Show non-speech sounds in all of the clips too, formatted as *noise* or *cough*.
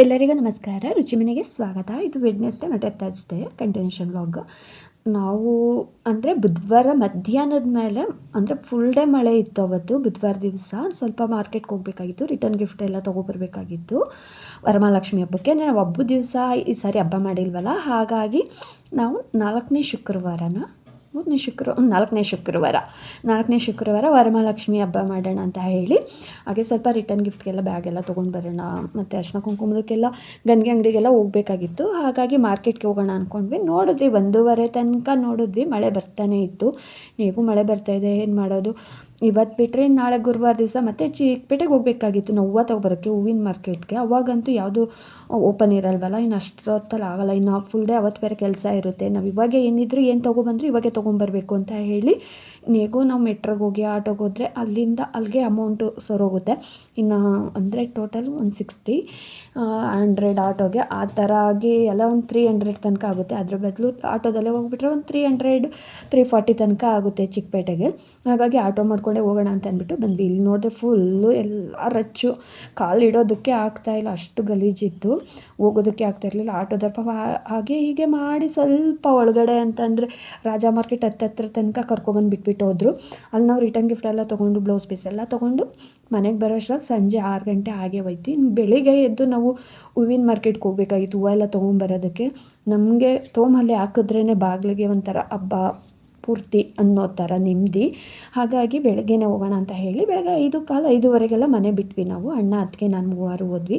ಎಲ್ಲರಿಗೂ ನಮಸ್ಕಾರ. ರುಚಿ ಮನೆಗೆ ಸ್ವಾಗತ. ಇದು ವೆಡ್ನೆಸ್ಡೇ ಮತ್ತು ಥರ್ಸ್ಡೇ ಕಂಟಿನ್ಯೂಷನ್ ವ್ಲಾಗ್ ನಾವು ಅಂದರೆ ಬುಧವಾರ ಮಧ್ಯಾಹ್ನದ ಮೇಲೆ ಅಂದರೆ ಫುಲ್ ಡೇ ಮಳೆ ಇತ್ತು ಅವತ್ತು, ಬುಧವಾರ ದಿವಸ. ಸ್ವಲ್ಪ ಮಾರ್ಕೆಟ್ಗೆ ಹೋಗಬೇಕಾಗಿತ್ತು ರಿಟರ್ನ್ ಗಿಫ್ಟ್ ಎಲ್ಲ ತೊಗೊಬರ್ಬೇಕಾಗಿತ್ತು. ವರಮಹಾಲಕ್ಷ್ಮಿ ಹಬ್ಬಕ್ಕೆ. ನಾವು ಹಬ್ಬದ ದಿವಸ ಈ ಸಾರಿ ಹಬ್ಬ ಮಾಡಿಲ್ವಲ್ಲ, ಹಾಗಾಗಿ ನಾವು ನಾಲ್ಕನೇ ಶುಕ್ರವಾರನ ಮೂರನೇ ಶುಕ್ರ ನಾಲ್ಕನೇ ಶುಕ್ರವಾರ. ನಾಲ್ಕನೇ ಶುಕ್ರವಾರ ವರಮಹಾಲಕ್ಷ್ಮಿ ಹಬ್ಬ ಮಾಡೋಣ ಅಂತ ಹೇಳಿ, ಹಾಗೆ ಸ್ವಲ್ಪ ರಿಟರ್ನ್ ಗಿಫ್ಟ್ಗೆಲ್ಲ ಬ್ಯಾಗೆಲ್ಲ ತೊಗೊಂಡು ಬರೋಣ, ಮತ್ತು ಅರ್ಶಿನ ಕುಂಕುಮದಕ್ಕೆಲ್ಲ ಗಂಗೆ ಅಂಗಡಿಗೆಲ್ಲ ಹೋಗಬೇಕಾಗಿತ್ತು. ಹಾಗಾಗಿ ಮಾರ್ಕೆಟ್ಗೆ ಹೋಗೋಣ ಅಂದ್ಕೊಂಡ್ವಿ ನೋಡಿದ್ವಿ, ಒಂದೂವರೆ ತನಕ ನೋಡಿದ್ವಿ. ಮಳೆ ಬರ್ತಾನೆ ಇತ್ತು. ನೀವು ಮಳೆ ಬರ್ತಾಯಿದೆ ಏನು ಮಾಡೋದು? ಇವತ್ತು ಬಿಟ್ಟರೆ ನಾಳೆ ಗುರುವಾರ ದಿವಸ ಮತ್ತೆ ಚಿಕ್ಕಪೇಟೆಗೆ ಹೋಗಬೇಕಾಗಿತ್ತು. ನಾವು ಹೂವು ತೊಗೊಬರೋಕ್ಕೆ, ಹೂವಿನ ಮಾರ್ಕೆಟ್ಗೆ. ಅವಾಗಂತೂ ಯಾವುದು ಓಪನ್ ಇರಲ್ವಲ್ಲ, ಇನ್ನು ಅಷ್ಟೊತ್ತಲ್ಲಿ ಆಗೋಲ್ಲ. ಇನ್ನು ಫುಲ್ ಡೇ ಅವತ್ತು ಬೇರೆ ಕೆಲಸ ಇರುತ್ತೆ. ನಾವು ಇವಾಗ ಏನಿದ್ರು ಏನು ತೊಗೊಬಂದ್ರು ಇವಾಗೆ ತೊಗೊಂಬರ್ಬೇಕು ಅಂತ ಹೇಳಿ ಹೇಗೂ ನಾವು ಮೆಟ್ರೋಗೆ ಹೋಗಿ ಆಟೋಗೆ ಹೋದರೆ ಅಲ್ಲಿಂದ ಅಲ್ಲಿಗೆ ಅಮೌಂಟು ಸರೋಗುತ್ತೆ. ಇನ್ನು ಅಂದರೆ ಟೋಟಲ್ ಒಂದು ಸಿಕ್ಸ್ಟಿ ಹಂಡ್ರೆಡ್ ಆಟೋಗೆ ಆ ಥರ ಆಗಿ ಎಲ್ಲ ಒಂದು ತ್ರೀ ಹಂಡ್ರೆಡ್ ತನಕ ಆಗುತ್ತೆ. ಅದ್ರ ಬದಲು ಆಟೋದಲ್ಲೇ ಹೋಗ್ಬಿಟ್ರೆ ಒಂದು ತ್ರೀ ಹಂಡ್ರೆಡ್ ತ್ರೀ ಫಾರ್ಟಿ ತನಕ ಆಗುತ್ತೆ ಚಿಕ್ಕಪೇಟೆಗೆ. ಹಾಗಾಗಿ ಆಟೋ ಮಾಡ್ಕೊಂಡೇ ಹೋಗೋಣ ಅಂತ ಅಂದ್ಬಿಟ್ಟು ಬಂದ್ವಿ. ಇಲ್ಲಿ ನೋಡಿದ್ರೆ ಫುಲ್ಲು ಎಲ್ಲ ರಚ್ಚು. ಕಾಲು ಇಡೋದಕ್ಕೆ ಆಗ್ತಾಯಿಲ್ಲ ಅಷ್ಟು ಗಲೀಜಿತ್ತು ಹೋಗೋದಕ್ಕೆ ಆಗ್ತಾ ಇರಲಿಲ್ಲ. ಆಟೋದಪ್ಪ ಹಾಗೆ ಹೀಗೆ ಮಾಡಿ ಸ್ವಲ್ಪ ಒಳಗಡೆ ಅಂತಂದರೆ ರಾಜ ಮಾರ್ಕೆಟ್ ಹತ್ತತ್ರ ತನಕ ಕರ್ಕೊಬಂದು ಬಿಟ್ಬಿಟ್ಟು ಹೋದರು ಅಲ್ಲಿ ನಾವು ರಿಟರ್ನ್ ಗಿಫ್ಟ್ ಎಲ್ಲ ತೊಗೊಂಡು ಬ್ಲೌಸ್ ಪೀಸ್ ಎಲ್ಲ ತೊಗೊಂಡು ಮನೆಗೆ ಬರೋ ಅಷ್ಟ್ರಲ್ಲಿ ಸಂಜೆ ಆರು ಗಂಟೆ ಹಾಗೆ ಹೋಯ್ತು. ಇನ್ನು ಬೆಳಿಗ್ಗೆ ಎದ್ದು ನಾವು ಹೂವಿನ ಮಾರ್ಕೆಟ್ಗೆ ಹೋಗ್ಬೇಕಾಗಿತ್ತು, ಹೂವು ಎಲ್ಲ ತೊಗೊಂಬರೋದಕ್ಕೆ ನಮಗೆ ತೋಮಲ್ಲಿ ಹಾಕಿದ್ರೇ ಬಾಗಿಲಿಗೆ ಒಂಥರ ಹಬ್ಬ, ಪೂರ್ತಿ ಅನ್ನೋ ಥರ ನೆಮ್ಮದಿ. ಹಾಗಾಗಿ ಬೆಳಗ್ಗೆನೇ ಹೋಗೋಣ ಅಂತ ಹೇಳಿ ಬೆಳಗ್ಗೆ ಐದು, ಕಾಲು ಐದುವರೆಗೆಲ್ಲ ಮನೆ ಬಿಟ್ವಿ ನಾವು. ಅಣ್ಣ ಅದಕ್ಕೆ ನಾನು ಮೂವರು ಹೋದ್ವಿ.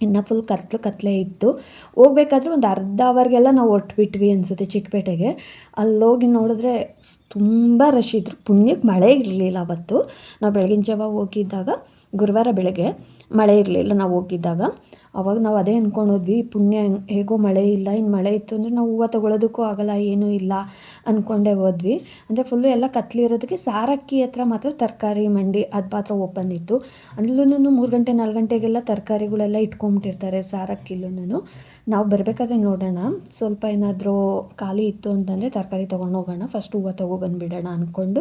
ಇನ್ನು ಫುಲ್ ಕತ್ಲು ಕತ್ತಲೆ ಇತ್ತು. ಹೋಗ್ಬೇಕಾದ್ರೆ ಒಂದು ಅರ್ಧ ಅವರ್ಗೆಲ್ಲ ನಾವು ಹೊರ್ಟ್ಬಿಟ್ವಿ ಅನಿಸುತ್ತೆ ಚಿಕ್ಕಪೇಟೆಗೆ. ಅಲ್ಲೋಗಿ ನೋಡಿದ್ರೆ ತುಂಬ ರಶ್ ಇದ್ರು. ಪುಣ್ಯಕ್ಕೆ ಮಳೆ ಇರಲಿಲ್ಲ ಅವತ್ತು. ನಾವು ಬೆಳಗಿನ ಜಾವ ಹೋಗಿದ್ದಾಗ ಗುರುವಾರ ಬೆಳಗ್ಗೆ ಮಳೆ ಇರಲಿಲ್ಲ ನಾವು ಹೋಗಿದ್ದಾಗ. ಅವಾಗ ನಾವು ಅದೇ ಅಂದ್ಕೊಂಡೋದ್ವಿ ಪುಣ್ಯ ಹೇಗೋ ಮಳೆ ಇಲ್ಲ ಇನ್ನು ಮಳೆ ಇತ್ತು ಅಂದರೆ ನಾವು ಹೂವು ತೊಗೊಳೋದಕ್ಕೂ ಆಗಲ್ಲ, ಏನೂ ಇಲ್ಲ ಅಂದ್ಕೊಂಡೇ ಹೋದ್ವಿ. ಅಂದರೆ ಫುಲ್ಲು ಎಲ್ಲ ಕತ್ಲಿರೋದಕ್ಕೆ ಸಾರಕ್ಕಿ ಹತ್ರ ಮಾತ್ರ ತರಕಾರಿ, ಮಂಡಿ ಅದು ಮಾತ್ರ ಓಪನ್ ಇತ್ತು. ಅಲ್ಲೂ ಮೂರು ಗಂಟೆ, ನಾಲ್ಕು ಗಂಟೆಗೆಲ್ಲ ತರಕಾರಿಗಳೆಲ್ಲ ಇಟ್ಕೊಂಬಿಟ್ಟಿರ್ತಾರೆ ಸಾರಕ್ಕಿಲ್ಲೂ ನಾವು ಬರಬೇಕಾದ್ರೆ ನೋಡೋಣ. ಸ್ವಲ್ಪ ಏನಾದರೂ ಖಾಲಿ ಇತ್ತು ಅಂತಂದರೆ ತರಕಾರಿ ತೊಗೊಂಡು ಹೋಗೋಣ. ಫಸ್ಟ್ ಹೂವು ತೊಗೊಬಂದುಬಿಡೋಣ ಅಂದ್ಕೊಂಡು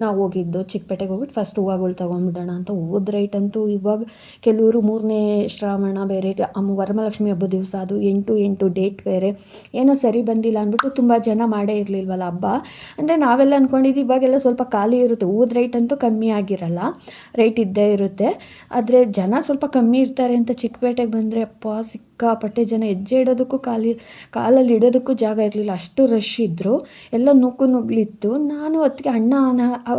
ನಾವು ಹೋಗಿದ್ದು. ಚಿಕ್ಕಪೇಟೆಗೆ ಹೋಗ್ಬಿಟ್ಟು ಫಸ್ಟ್ ಹೂವುಗಳು ತೊಗೊಂಡ್ಬಿಡೋಣ ಅಂತ ಹೂವದ ರೈಟ್ ಅಂತೂ ಇವಾಗ ಕೆಲವರು ಮೂರನೇ ಶ್ರಾವಣ ಬೇರೆ ಅಮ್ಮ ವರಮಹಾಲಕ್ಷ್ಮಿ ಹಬ್ಬದ ದಿವಸ ಅದು ಎಂಟು ಎಂಟು ಡೇಟ್ ಬೇರೆ. ಏನೋ ಸರಿ ಬಂದಿಲ್ಲ ಅಂದ್ಬಿಟ್ಟು ತುಂಬ ಜನ ಮಾಡೇ ಇರಲಿಲ್ವಲ್ಲ ಹಬ್ಬ. ಅಂದರೆ ನಾವೆಲ್ಲ ಅಂದ್ಕೊಂಡಿದ್ದು ಇವಾಗೆಲ್ಲ ಸ್ವಲ್ಪ ಖಾಲಿ ಇರುತ್ತೆ. ಹೂವದ ರೈಟ್ ಅಂತೂ ಕಮ್ಮಿ ಆಗಿರಲ್ಲ. ರೇಟ್ ಇದ್ದೇ ಇರುತ್ತೆ. ಆದರೆ ಜನ ಸ್ವಲ್ಪ ಕಮ್ಮಿ ಇರ್ತಾರೆ ಅಂತ ಚಿಕ್ಕಪೇಟೆಗೆ ಬಂದರೆ ಅಪ್ಪ ಸಿಕ್ಕಾಪಟ್ಟೆ ಜನ ಹೆಜ್ಜೆ ಇಡೋದಕ್ಕೂ ಕಾಲಿ, ಕಾಲಲ್ಲಿ ಇಡೋದಕ್ಕೂ ಜಾಗ ಇರಲಿಲ್ಲ. ಅಷ್ಟು ರಶ್ ಇದ್ದರು ಎಲ್ಲ ನುಗ್ಗು ನುಗ್ಲಿತ್ತು. ನಾನು ಅದಕ್ಕೆ ಅಣ್ಣ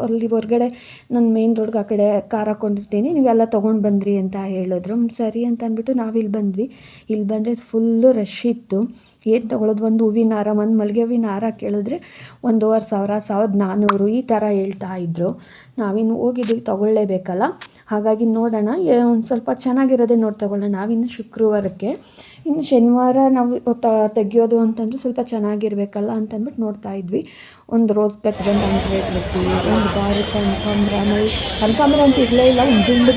ಅಲ್ಲಿ ಹೊರಗಡೆ ನನ್ನ ಮೇನ್ ರೋಡ್ಗೆ ಆ ಕಡೆ ಕಾರ್ ಹಾಕ್ಕೊಂಡಿರ್ತೀನಿ ನೀವೆಲ್ಲ ತೊಗೊಂಡು ಬಂದ್ರಿ ಅಂತ ಹೇಳಿದ್ರು. ಸರಿ ಅಂತ ಅಂದ್ಬಿಟ್ಟು ನಾವಿಲ್ಲಿ ಬಂದ್ವಿ. ಇಲ್ಲಿ ಬಂದರೆ ಫುಲ್ಲು ರಶ್ ಇತ್ತು. ಏನು ತೊಗೊಳೋದು? ಒಂದು ಹೂವಿನ ಹಾರ, ಒಂದು ಮಲ್ಲಿಗೆ ಹೂವಿನ ಹಾರ ಕೇಳಿದ್ರೆ ಒಂದೂವರೆ ಸಾವಿರ, ಸಾವಿರದ ನಾನ್ನೂರು ಈ ಥರ ಹೇಳ್ತಾ ಇದ್ದರು ನಾವಿನ್ನು ಹೋಗಿದ್ದೀವಿ ತೊಗೊಳ್ಳೇಬೇಕಲ್ಲ? ಹಾಗಾಗಿ ನೋಡೋಣ. ಒಂದು ಸ್ವಲ್ಪ ಚೆನ್ನಾಗಿರೋದೇ ನೋಡಿ ತೊಗೊಳ್ಳೋಣ. ನಾವಿನ್ನು ಶುಕ್ರವಾರಕ್ಕೆ. ಇನ್ನು ಶನಿವಾರ ನಾವು ತೆಗಿಯೋದು ಅಂತಂದರೆ ಸ್ವಲ್ಪ ಚೆನ್ನಾಗಿರ್ಬೇಕಲ್ಲ ಅಂತಂದ್ಬಿಟ್ಟು ನೋಡ್ತಾ ಇದ್ವಿ. ಒಂದು ರೋಸ್ ಕಟ್ ಬಂದು ಹಂಡ್ರೆಡ್ ರುಪಿ ಒಂದು ಬಾರಿ ಕನಕಾಂಬ್ರ ಆಮೇಲೆ ಕನಕಾಂಬ್ರ ಅಂತ ಇರಲೇ ಇಲ್ಲ. ಒಂದು ದುಂಡು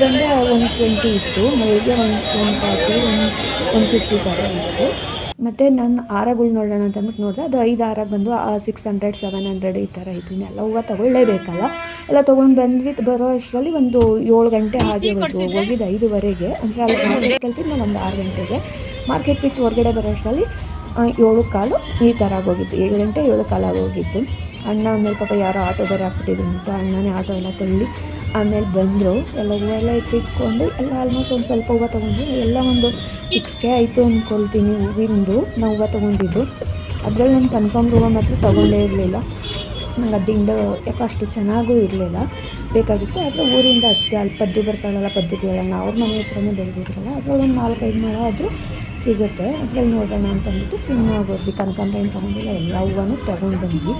ಒಂದು ಟ್ವೆಂಟಿ ಇತ್ತು. ಮಲ್ಲಿಗೆ ಒಂದು ಒಂದು ಫಾರ್ಟಿ ಒಂದು ಒಂದು ಫಿಫ್ಟಿ ಥರ ಇತ್ತು. ಮತ್ತು ನಾನು ಆರಗಳು ನೋಡೋಣ ಅಂತ ಅಂದ್ಬಿಟ್ಟು ನೋಡಿದೆ ಅದು ಐದು ಹಾರ ಬಂದು ಸಿಕ್ಸ್ ಹಂಡ್ರೆಡ್ ಸೆವೆನ್ ಹಂಡ್ರೆಡ್ ಈ ಥರ ಇತ್ತು. ಎಲ್ಲ ಹೂವು ತೊಗೊಳ್ಳೇಬೇಕಲ್ಲ? ಎಲ್ಲ ತೊಗೊಂಡು ಬಂದ್ವಿ ಬರೋ ಅಷ್ಟರಲ್ಲಿ ಒಂದು ಏಳು ಗಂಟೆ ಹಾಗೆ ಹೋಯ್ತು ಹೋಗಿದ್ದು ಐದುವರೆಗೆ. ಅಂದರೆ ಅಲ್ಲಿ ಮಾರ್ಕೆಟ್ ಕಲ್ತಿದ್ದು ನಾನು ಒಂದು ಆರು ಗಂಟೆಗೆ. ಮಾರ್ಕೆಟ್ ಬಿಟ್ಟು ಹೊರಗಡೆ ಬರೋ ಅಷ್ಟರಲ್ಲಿ ಏಳು ಕಾಲು ಈ ಥರ ಆಗೋಗಿತ್ತು ಏಳು ಗಂಟೆ ಏಳು ಕಾಲು ಆಗೋಗಿತ್ತು ಅಣ್ಣ ಆಮೇಲೆ ಪಾಪ ಯಾರೋ ಆಟೋ ಬೇರೆ ಹಾಕ್ಬಿಟ್ಟಿದ್ರು ಅಂತ ಅಣ್ಣನೇ ಆಟೋ ಎಲ್ಲ ತಳ್ಳಿ ಆಮೇಲೆ ಬಂದರು. ಎಲ್ಲ ಹೂವೆಲ್ಲ ಎತ್ತಿಟ್ಕೊಂಡು ಎಲ್ಲ ಆಲ್ಮೋಸ್ಟ್ ಒಂದು ಸ್ವಲ್ಪ ಹೂವು ತೊಗೊಂಡು ಎಲ್ಲ ಒಂದು ಸಿಕ್ಸ್ ಆಯಿತು ಅಂದ್ಕೊಳ್ತೀನಿ ಹೂವಿಂದು. ನಾವು ಹೂವು ತೊಗೊಂಡಿದ್ದು. ಅದರಲ್ಲಿ ನಾನು ಕನ್ಫರ್ಮ್ ಹೂವು ಮಾತ್ರ ತೊಗೊಂಡೇ ಇರಲಿಲ್ಲ. ನಂಗೆ ಅದು ದಿಂಡು ಯಾಕೋ ಅಷ್ಟು ಚೆನ್ನಾಗೂ ಇರಲಿಲ್ಲ. ಬೇಕಾಗಿತ್ತು. ಆದರೆ ಊರಿಂದ ಅತ್ತೆ ಅಲ್ಲಿ ಪದ್ದು ಬರ್ತಾಳಲ್ಲ ಪದ್ದು ಕೇಳೋಣ ಅವ್ರ ಮನೆ ಹತ್ರನೇ ಬೆಳೆದಿದ್ರಲ್ಲ ಅದ್ರಲ್ಲಿ ಒಂದು ನಾಲ್ಕೈದು ಮೊಳ ಆದರೂ ಸಿಗುತ್ತೆ. ಅದ್ರಲ್ಲಿ ನೋಡೋಣ ಅಂತಂದ್ಬಿಟ್ಟು ಸುಮ್ಮನೆ ಆಗೋದ್ವಿ. ಕನಕಾಂಬ್ರ ಏನು ತೊಗೊಂಡಿಲ್ಲ. ಎಲ್ಲ ಹೂವನ್ನು ತೊಗೊಂಡು ಬಂದ್ವಿ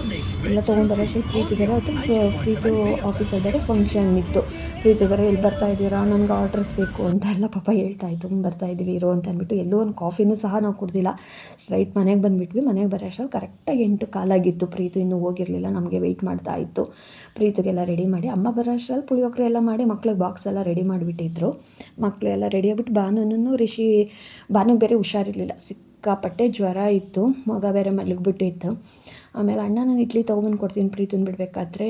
ಎಲ್ಲ ತೊಗೊಂಡು ಬರೋಷ್ಟು ಪ್ರೀತಿ ಬೇರೆ ಅದು ಪ್ರೀತು ಆಫೀಸಲ್ಲಿ ಬೇರೆ ಫಂಕ್ಷನ್ ಇತ್ತು. ಪ್ರೀತಿ ಬೇರೆ, ಎಲ್ಲಿ ಬರ್ತಾ ಇದ್ದೀರಾ? ನಮ್ಗೆ ಆರ್ಡರ್ಸ್ ಬೇಕು ಅಂತ ಎಲ್ಲ ಪಾಪ ಹೇಳ್ತಾ ಇತ್ತು. ಬರ್ತಾ ಇದ್ದೀವಿ, ಇರೋ ಅಂತ ಅಂದ್ಬಿಟ್ಟು ಎಲ್ಲೂ ಒಂದು ಕಾಫಿನೂ ಸಹ ನಾವು ಕುಡ್ದಿಲ್ಲ. ಸ್ಟ್ರೈಟ್ ಮನೆಗೆ ಬಂದುಬಿಟ್ವಿ. ಮನೆಗೆ ಬರೋ ಅಷ್ಟು ಕರೆಕ್ಟಾಗಿ ಎಂಟು ಕಾಲಾಗಿತ್ತು ಪ್ರೀತು ಇನ್ನೂ ಹೋಗಿರಲಿಲ್ಲ. ನಮಗೆ ವೆಯ್ಟ್ ಮಾಡ್ತಾ ಇತ್ತು. ಪ್ರೀತಿಗೆಲ್ಲ ರೆಡಿ ಮಾಡಿ, ಅಮ್ಮ ಬರೋ ಅಷ್ಟರಲ್ಲಿ ಪುಳಿಯೋಗರೆ ಎಲ್ಲ ಮಾಡಿ, ಮಕ್ಳಿಗೆ ಬಾಕ್ಸ್ ಎಲ್ಲ ರೆಡಿ ಮಾಡಿಬಿಟ್ಟಿದ್ರು. ಮಕ್ಕಳು ಎಲ್ಲ ರೆಡಿ ಆಗ್ಬಿಟ್ಟು ಭಾನುನೂ ರಿಷಿ ಬಾನು ಬೇರೆ ಹುಷಾರಿರಲಿಲ್ಲ. ಸಿಕ್ ಸಿಕ್ಕಾಪಟ್ಟೆ ಜ್ವರ ಇತ್ತು. ಮಗ ಬೇರೆ ಮಲಗಿಬಿಟ್ಟಿತ್ತು ಆಮೇಲೆ ಅಣ್ಣ, ನಾನು ಇಡ್ಲಿ ತೊಗೊಂಬಂದು ಕೊಡ್ತೀನಿ. ಪ್ರೀ ಬಿಡಬೇಕಾದ್ರೆ